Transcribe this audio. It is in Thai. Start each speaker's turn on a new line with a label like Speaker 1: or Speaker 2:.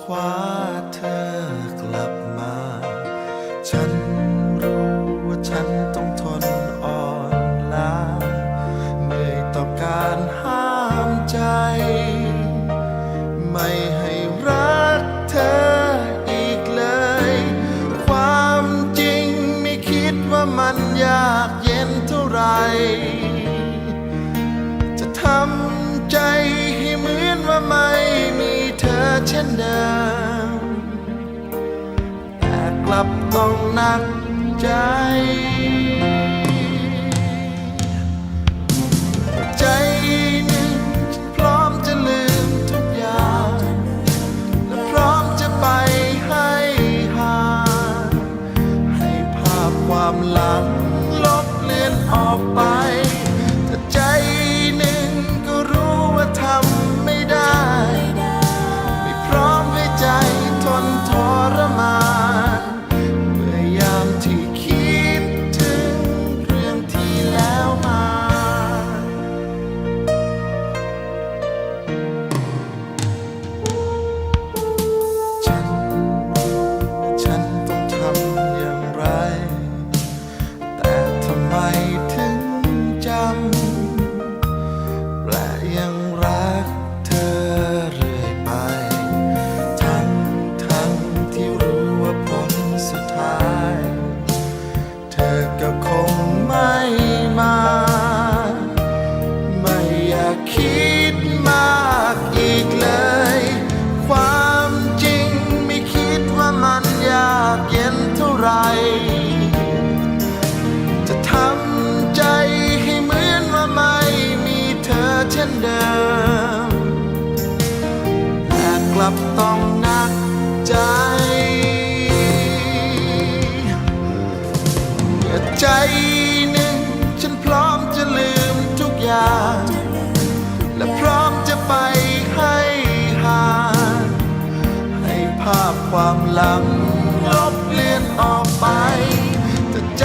Speaker 1: คว้าเธอกลับมา ฉันรู้ว่าฉันต้องทนอ่อนล้าเหนื่อยต่อการห้ามใจ ไม่ให้รักเธออีกเลย ความจริงไม่คิดว่ามันยากเย็นเท่าไหร่ ช่นเดิม แต่กลับต้องนักใจ คิดมากอีกเลย ความจริงไม่คิดว่ามันยากเย็นเท่าไร จะทำใจให้เหมือนว่าไม่มีเธอเช่นเดิมแต่กลับต้องนัก ความล้ำลบเลือนออกไปแต่ใจ